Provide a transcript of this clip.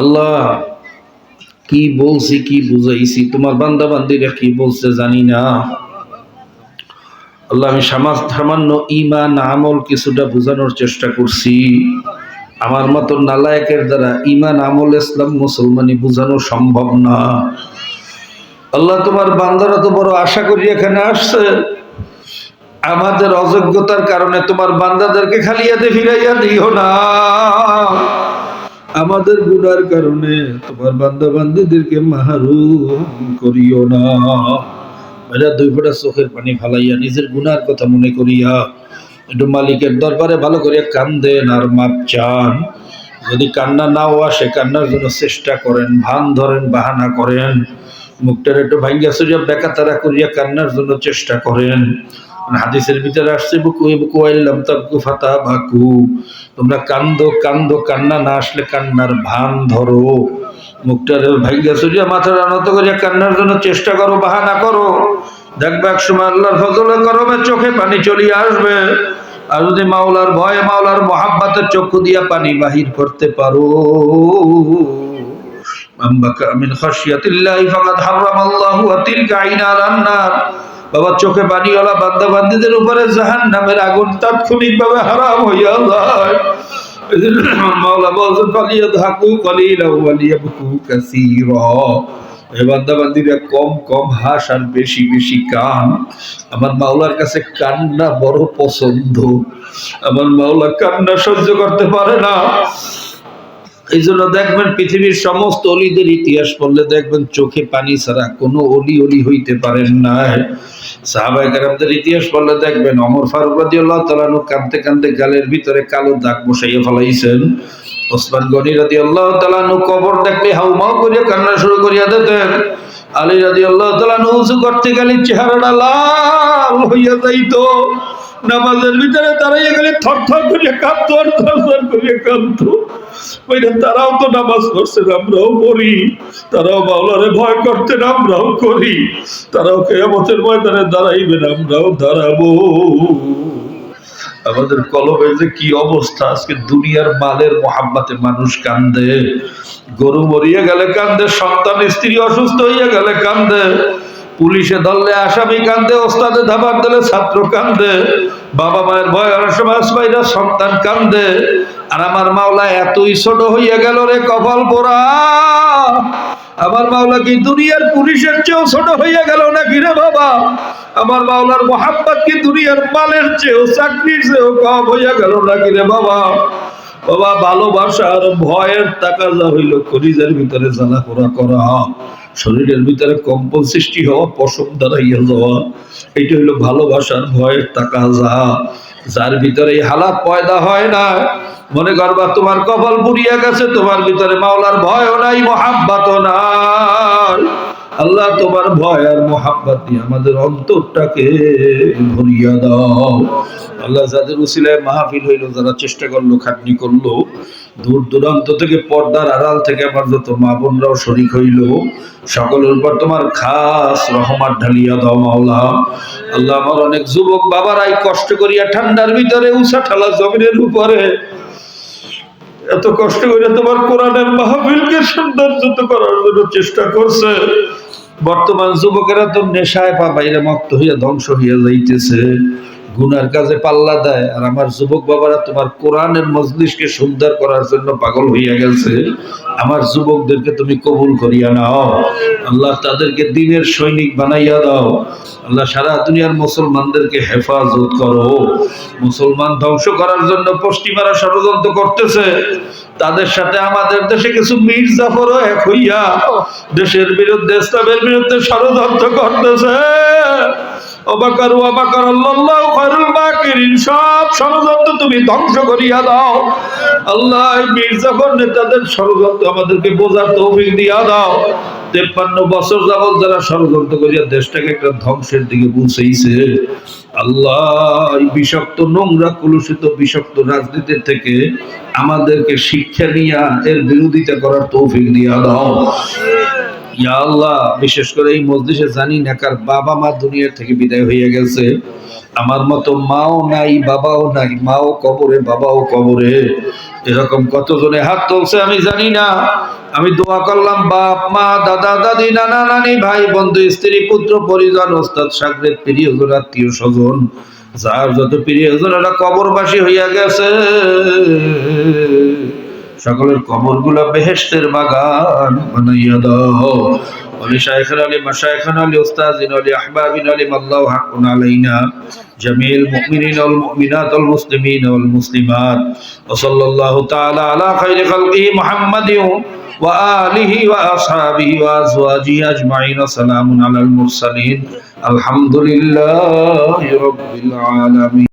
আল্লাহ, কি বলছি, কি বুঝাইছি? তোমার বান্দা বান্দিরা কি বলছে জানি না। আল্লাহ, আমি সামাজ সামান্য ইমান আমল কিছুটা বোঝানোর চেষ্টা করছি। আমার মতো নালায়কের দ্বারা ইমান আমল, ইসলাম, মুসলমানি বোঝানো সম্ভব না। আল্লাহ, তোমার বান্দারা তো বড় আশা করি এখানে আসছে। আমাদের অযোগ্যতার কারণে তোমার বান্দাদেরকে খালিয়াতে ফিরাইয়া দিও না। আমাদের গুনার কারণে তোমার বান্দা বান্দিদেরকে মাহারু করিও না। এরা দুই ফোঁটা চোখের পানি ফালাইয়া নিজের গুনার কথা মনে করিয়া একটু মালিকের দরবারে ভালো করিয়া কান্দেন আর মাপ চান। যদি কান্না নাও আসে, কান্নার জন্য চেষ্টা করেন, ভান ধরেন, বাহানা করেন। মুখটার একটু ভাঙ্গিয়া সুরিয়া বেকাতারা করিয়া কান্নার জন্য চেষ্টা করেন। হাদিসের ভিতরে আসছে, বুকু বুকু আইলাম তাবকু ফাতা বাকু। তোমরা কান্দো কান্দো, কান্না না আসলে কান্নার ভান ধরো। মুখটার ভাঙ্গিয়া সুরিয়া মাথার আনত করিয়া কান্নার জন্য চেষ্টা করো, বাহানা করো। দেখবে এক সময় আল্লাহর ফজলে করমে চোখে পানি চলিয়ে আসবে। আর যদি মাওলার ভয়ে মাওলার মহাব্বাতের চক্ষু দিয়া পানি বাহির করতে পারো। বাবা, চোখে পানিওয়ালা বান্দা বান্দিদের উপরে আগুন হারাম হইয়া কম কম হাস আর বেশি বেশি কান। আমার মাওলার কাছে কান্না বড় পছন্দ। আমার মাওলা কান্না সহ্য করতে পারে না। এই জন্য দেখবেন পৃথিবীর সমস্ত অলিদের ইতিহাস পড়লে দেখবেন চোখে পানি ছাড়া কোনো অলি অলি হইতে পারেন না। সাহাবাই কারামদের ইতিহাস পড়লে দেখবেন অমর ফারুক রাজি আল্লাহ তালানু কাঁদতে কাঁদতে গালের ভিতরে কালো দাগ বসাইয়া ফেলাইছেন। ওসমান গনি রাজি আল্লাহ তালানু কবর দেখলে হাউমাউ করিয়া কান্না শুরু করিয়া দিতেন। আলী রাজি আল্লাহ তালানু উঁচু করতে গেলে চেহারাটা লাল হইয়া যাইতো। নামাজের ভিতরে দাঁড়াইয়া গেলে থর থর করিয়া কাঁদতো আর থর থর করিয়া কাঁদতো। ওইটা তারাও তো নামাজ পড়ছেন আমরাও তারাও বাউলারে ভয় আমরাও করি। তারাও কেয়ামতের ময়দানে আমরাও দাঁড়াবো। আমাদের কলমের যে কি অবস্থা, আজকে দুনিয়ার মালের মোহাব্বাতে মানুষ কান্দে। গরু মরিয়া গেলে কান্দে, সন্তান স্ত্রী অসুস্থ হইয়া গেলে কান্দে। পুলিশে ধরলে আসামি কান্দে, ওস্তাদে ধাবার দিলে ছাত্র কান্দে, বাবা মায়ের ভয় অনেক সময় আসবাইরা সন্তান কান্দে। আর আমার মাওলা এতই ছোট হইয়া গেল রে কপাল পোড়া। আমার মাওলা কি দুনিয়ার পুলিশের চেয়েও ছোট হইয়া গেল নাকি রে বাবা? আমার মাওলার মোহাম্মত কি দুনিয়ার মালের চেয়েও, চাকরির চেয়েও কম হইয়া গেল নাকি রে বাবা? বাবা, ভালোবাসার ভয়ের তাকাজা হইল খরিজের ভিতরে জ্বালা পোড়া করা। শরীরের ভিতরে কম্পন সৃষ্টি হওয়া, পশম দ্বারা ইয়ে যাওয়া এটা হলো ভালোবাসার ভয়ের তাকাজা। যার ভিতরে এই হালাত পয়দা হয় না, মনে করবা তোমার কপাল পুড়িয়া গেছে, তোমার ভিতরে মাওলার ভয়ও নাই, মহাব্বাতও নাই। আল্লাহ তোমার ভয় আর মোহাব্বত দিয়ে আমাদের অন্তরটাকে ভরিয়া দাও। আল্লাহ যাদের উসিলায় মাহফিল হইল, যারা চেষ্টা করল, খাটনি করল, দূর দূরান্ত থেকে পর্দার আড়াল থেকে আমার যত মা বোনরাও শরিক হইল, সকলের উপর তোমার খাস রহমাত ঢালিয়া দাও মাওলা। আল্লাহ আমার অনেক যুবক বাবারাই কষ্ট করিয়া ঠান্ডার ভিতরে উষা ঠালা জমিনের উপরে এত কষ্ট করে তোমার কোরআনের মাহফিলকে সৌন্দর্যত করার জন্য চেষ্টা করছে। বর্তমান যুবকেরা তো নেশায় পা বাইরে মক্ত হইয়া ধ্বংস হইয়া যাইতেছে। গুনার কাজে পাল্লা দেয়। আর আমার যুবক বাবারা তোমার কোরআনের মজলিশকে সুন্দর করার জন্য পাগল হইয়া গেছে। আমার যুবকদেরকে তুমি কবুল করিয়া নাও। আল্লাহ তাদেরকে দিনের সৈনিক বানাইয়া দাও। আল্লাহ সারা দুনিয়ার মুসলমানদেরকে হেফাজত করো। মুসলমান ধ্বংস করার জন্য পশ্চিমারা ষড়যন্ত্র করতেছে। তাদের সাথে আমাদের দেশে কিছু মীর জাফর এক হইয়া দেশের বিরুদ্ধে ইসলামের বিরুদ্ধে ষড়যন্ত্র করতেছে। অবাকার অবাকার আল্লাহ বাকিরিন, সব ষড়যন্ত্র তুমি ধ্বংস করিয়া দাও। আল্লাহ ষড়যন্ত্র আমাদেরকে বোঝার তৌফিক দিয়া দাও। তেপ্পান্ন বছর যাবৎ যারা ষড়যন্ত্র করিয়া দেশটাকে একটা ধ্বংসের দিকে পৌঁছেইছে, আল্লাহ বিষাক্ত নোংরা, কলুষিত বিষাক্ত রাজনীতির থেকে আমাদেরকে শিক্ষা নিয়া এর বিরোধিতা করার তৌফিক দিয়া দাও। ইয়া আল্লাহ, বিশেষ করে এই মসজিদে জানি না কার বাবা মা দুনিয়া থেকে বিদায় হয়ে গেছে। আমার মতো মাও নাই, বাবাও নাই, মাও কবরে, বাবাও কবরে। এরকম কতজনে হাত তুলছে আমি জানি না। আমি দোয়া করলাম, বাপ, মা, দাদা, দাদি, নানা, নানি, ভাই, বন্ধু, স্ত্রী, পুত্র, পরিজন, ওস্তাদ, সাগরের প্রিয়জন, আত্মীয় স্বজন, যার যত প্রিয়জন এরা কবরবাসী হইয়া গেছে। সকলের কবরগুলা বেহেস্তের বাগান বানাইয়া দাও। আলী শাইখুল আলী মাশাইখুল আলী, উস্তাদিন আলী, আহবাবিন আলী আল্লাহু হাকুন আলাইনা, জামিল মুমিনিন অল মুমিনাত ওয়াল মুসলিমিন ওয়াল মুসলিমাত। ওয়া সাল্লাল্লাহু তাআলা আলা খাইরি খালকিহি মুহাম্মাদিন ওয়া আলিহি ওয়া আসহাবিহি ওয়া আজওয়াজিহি আজমাইন। সালামুন আলাল মুরসালিন। আলহামদুলিল্লাহি রাব্বিল আলামিন।